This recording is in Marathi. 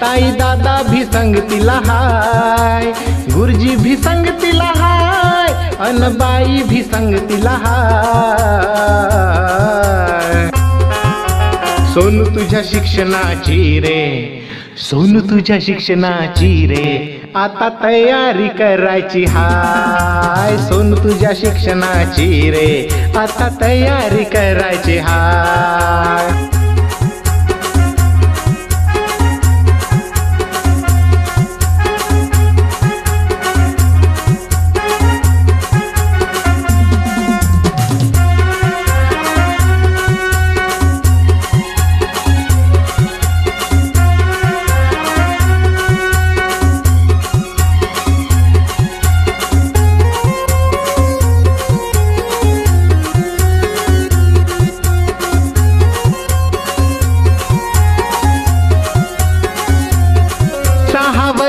ताई दादा भी संगतीला हाय गुरुजी भी संगतीला हाय अनबाई भी संगतीला हाय सोनू तुझ्या शिक्षणाची रे सोनू तुझ्या शिक्षणाची रे आता तयारी करायची हाय. सोनू तुझ्या शिक्षणाची रे आता तयारी करायची हाय.